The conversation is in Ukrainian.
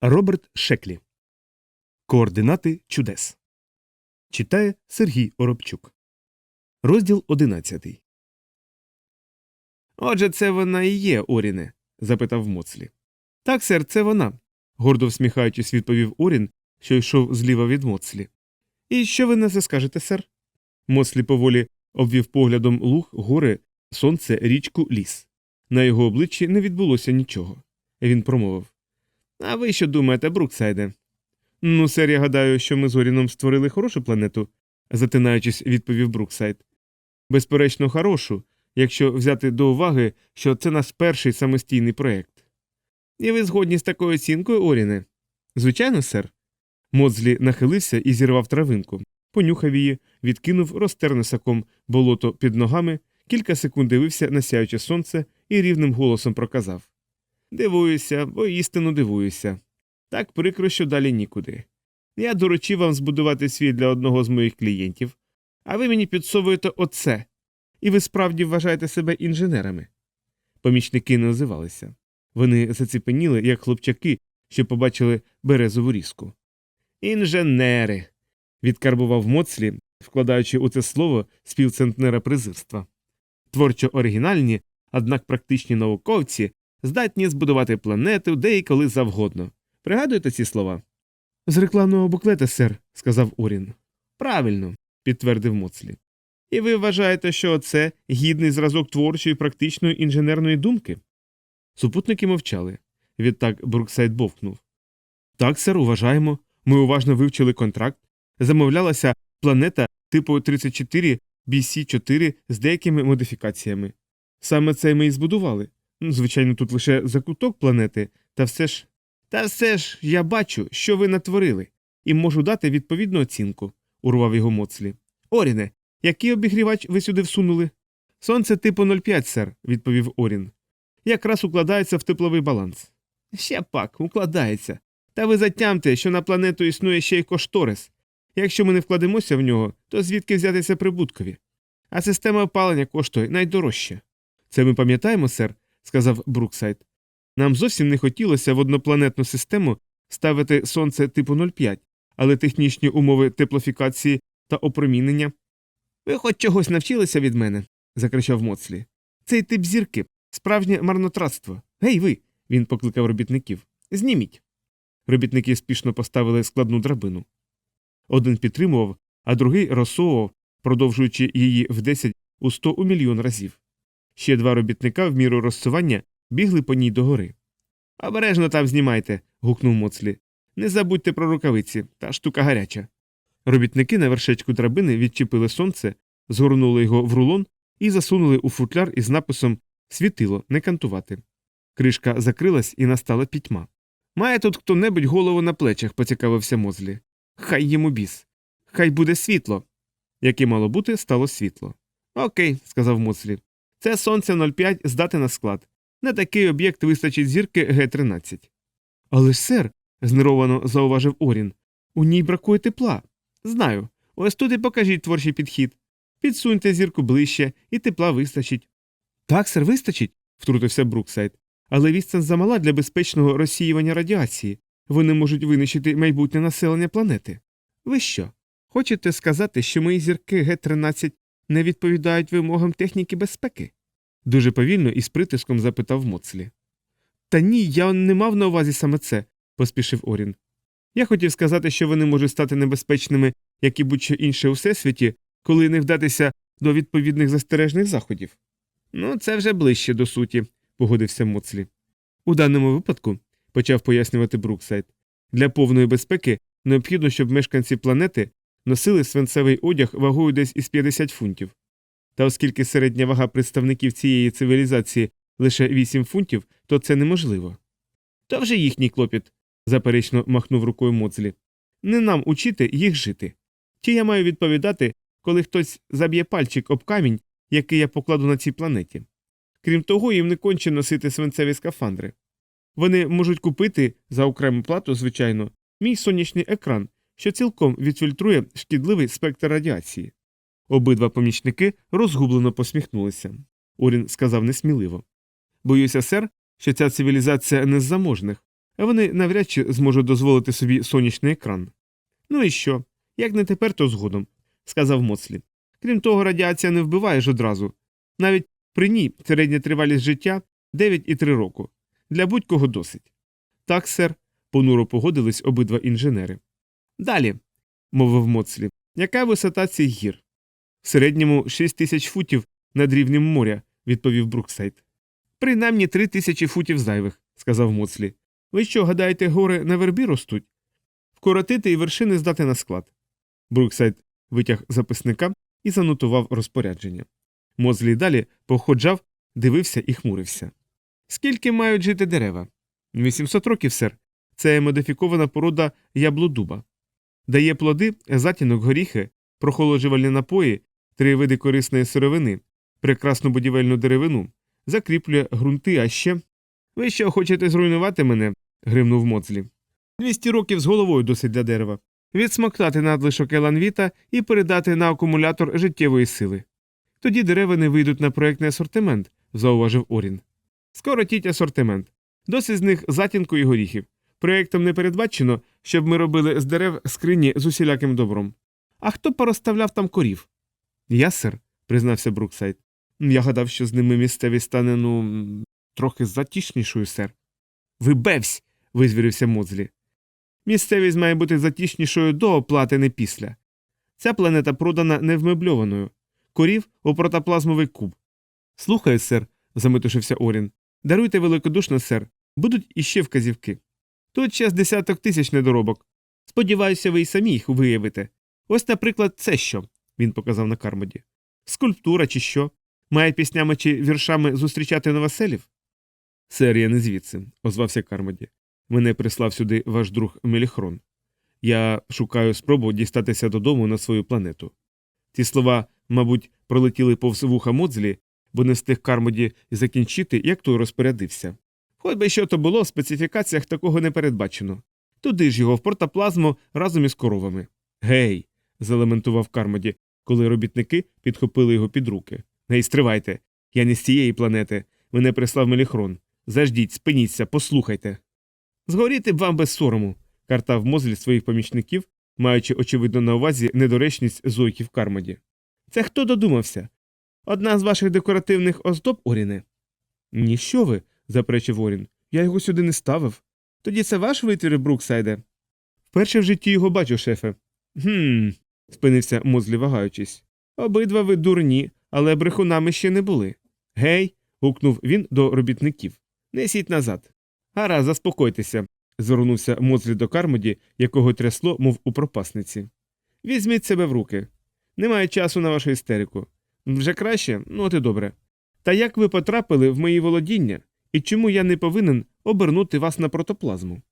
Роберт Шеклі. Координати чудес. Читає Сергій Оробчук. Розділ 11. Отже, це вона і є, Оріне? запитав Моцлі. Так, сер, це вона. гордо всміхаючись, відповів Орін, що йшов зліва від Моцлі. І що ви на це скажете, сер? Моцлі поволі обвів поглядом луг, гори, сонце, річку, ліс. На його обличчі не відбулося нічого. Він промовив А ви що думаєте, Бруксайде? Ну, сер, я гадаю, що ми з Оріном створили хорошу планету, затинаючись, відповів Бруксайд. Безперечно, хорошу, якщо взяти до уваги, що це наш перший самостійний проєкт. І ви згодні з такою оцінкою, Оріне? Звичайно, сер. Моцлі нахилився і зірвав травинку, понюхав її, відкинув розтер носаком болото під ногами, кілька секунд дивився на сяюче сонце і рівним голосом проказав Дивуюся, бо істину дивуюся. Так прикро, що далі нікуди. Я доручив вам збудувати світ для одного з моїх клієнтів, а ви мені підсовуєте оце. І ви справді вважаєте себе інженерами. Помічники не озивалися. Вони заціпеніли, як хлопчаки, що побачили березову різку. Інженери. відкарбував Моцлі, вкладаючи у це слово співцентнера презирства. Творчо оригінальні, однак практичні науковці здатні збудувати планету де і коли завгодно. Пригадуєте ці слова? З рекламного буклета, сер, сказав Орін. Правильно, підтвердив Моцлі. І ви вважаєте, що це гідний зразок творчої практичної інженерної думки? Супутники мовчали. Відтак Бруксайд бовкнув. Так, сер, уважаємо. Ми уважно вивчили контракт. Замовлялася планета типу 34 BC4 з деякими модифікаціями. Саме це ми і збудували. Ну, Звичайно, тут лише закуток планети, та все ж. Та все ж я бачу, що ви натворили, і можу дати відповідну оцінку, урвав його Моцлі. Оріне, який обігрівач ви сюди всунули? Сонце типу 05, сер, відповів Орін. Якраз укладається в тепловий баланс. Ще пак, укладається. Та ви затямте, що на планету існує ще й кошторис. Якщо ми не вкладемося в нього, то звідки взятися прибуткові? А система опалення коштує найдорожче. Це ми пам'ятаємо, сер, сказав Бруксайд. Нам зовсім не хотілося в однопланетну систему ставити сонце типу 05, але технічні умови теплофікації та опромінення. Ви хоч чогось навчилися від мене, закричав Моцлі. Цей тип зірки справжнє марнотратство. Гей, ви. він покликав робітників. Зніміть. Робітники спішно поставили складну драбину. Один підтримував, а другий розсовував, продовжуючи її в 10 у 100 у мільйон разів. Ще два робітника в міру розсування бігли по ній догори. Обережно там знімайте. гукнув Моцлі. Не забудьте про рукавиці, та штука гаряча. Робітники на вершечку драбини відчепили сонце, згорнули його в рулон і засунули у футляр із написом Світило, не кантувати. Кришка закрилась і настала пітьма. Має тут хто небудь голову на плечах, поцікавився Мозлі. Хай йому біс. Хай буде світло. Яке мало бути, стало світло. Окей, сказав Моцлі. Це сонце 05 здати на склад. На такий об'єкт вистачить зірки Г-13. Але ж, сер, знеровано зауважив Орін, у ній бракує тепла. Знаю. Ось тут і покажіть творчий підхід. Підсуньте зірку ближче, і тепла вистачить. Так, сер, вистачить, втрутився Бруксайд. Але відстань замала для безпечного розсіювання радіації. Вони можуть винищити майбутнє населення планети. Ви що? Хочете сказати, що мої зірки Г-13 не відповідають вимогам техніки безпеки? Дуже повільно і з притиском запитав Моцлі. Та ні, я не мав на увазі саме це, поспішив Орін. Я хотів сказати, що вони можуть стати небезпечними, як і будь-що інше у всесвіті, коли не вдатися до відповідних застережних заходів. Ну, це вже ближче до суті, погодився Моцлі. У даному випадку, почав пояснювати Бруксайд, для повної безпеки необхідно, щоб мешканці планети носили свинцевий одяг вагою десь із 50 фунтів. Та оскільки середня вага представників цієї цивілізації лише 8 фунтів, то це неможливо. То вже їхній клопіт, заперечно махнув рукою Моцлі. Не нам учити їх жити. Чи я маю відповідати, коли хтось заб'є пальчик об камінь, який я покладу на цій планеті. Крім того, їм не конче носити свинцеві скафандри. Вони можуть купити за окрему плату, звичайно, мій сонячний екран, що цілком відфільтрує шкідливий спектр радіації. Обидва помічники розгублено посміхнулися. Орін сказав несміливо. Боюся, сер, що ця цивілізація не з заможних, а Вони навряд чи зможуть дозволити собі сонячний екран. Ну і що? Як не тепер, то згодом, сказав Моцлі. Крім того, радіація не вбиває ж одразу. Навіть при ній середня тривалість життя 9,3 року. Для будь-кого досить. Так, сер, понуро погодились обидва інженери. Далі, мовив Моцлі, яка висота цих гір? В середньому 6 тисяч футів над рівнем моря, відповів Бруксайд. Принаймні три тисячі футів зайвих, сказав Моцлі. Ви що, гадаєте, гори на вербі ростуть? Вкоротити і вершини здати на склад. Бруксайд витяг записника і занотував розпорядження. Моцлі далі походжав, дивився і хмурився. Скільки мають жити дерева? 800 років, сер. Це модифікована порода яблодуба. Дає плоди, затінок, горіхи, прохолоджувальні напої, три види корисної сировини, прекрасну будівельну деревину, закріплює ґрунти, а ще. Ви що хочете зруйнувати мене? гримнув Моцлі. Двісті років з головою досить для дерева. Відсмоктати надлишок еланвіта і передати на акумулятор життєвої сили. Тоді дерева не вийдуть на проектний асортимент, зауважив Орін. Скоротіть асортимент. Досить з них затінку і горіхів. Проєктом не передбачено, щоб ми робили з дерев скрині з усіляким добром. А хто порозставляв там корів? Я, сер, признався Бруксайд. Я гадав, що з ними місцевість стане, ну, трохи затішнішою, сер. Ви бевсь. визвірився Моцлі. Місцевість має бути затішнішою до оплати, не після. Ця планета продана невмебльованою. Корів у протоплазмовий куб. Слухаю, сер, заметушився Орін. Даруйте великодушно, сер. Будуть іще вказівки. Тут ще з десяток тисяч недоробок. Сподіваюся, ви й самі їх виявите. Ось, наприклад, це що, він показав на кармоді. Скульптура чи що? Має піснями чи віршами зустрічати новоселів? Сер, я не звідси, озвався Кармоді. Мене прислав сюди ваш друг Меліхрон. Я шукаю спробу дістатися додому на свою планету. Ці слова, мабуть, пролетіли повз вуха Моdzлі, бо не встиг Кармоді закінчити, як той розпорядився. Хоч би що то було, в специфікаціях такого не передбачено. Туди ж його в портоплазму разом із коровами. Гей. залементував Кармоді, коли робітники підхопили його під руки. Гей, стривайте. Я не з цієї планети. Мене прислав Меліхрон. Заждіть, спиніться, послухайте. Згоріти б вам без сорому, картав Мозлі своїх помічників, маючи, очевидно, на увазі недоречність зойків Кармоді. Це хто додумався? Одна з ваших декоративних оздоб, Оріне? Ні, що ви, заперечив Орін. Я його сюди не ставив. Тоді це ваш витвір, Бруксайде? Вперше в житті його бачу, шефе. Гм. спинився Мозлі, вагаючись. Обидва ви дурні, але брехунами ще не були. Гей. гукнув він до робітників. Несіть назад. Гаразд, заспокойтеся, звернувся Мозлі до Кармоді, якого трясло, мов у пропасниці. Візьміть себе в руки. Немає часу на вашу істерику. Вже краще, ну от і добре. Та як ви потрапили в мої володіння, і чому я не повинен обернути вас на протоплазму?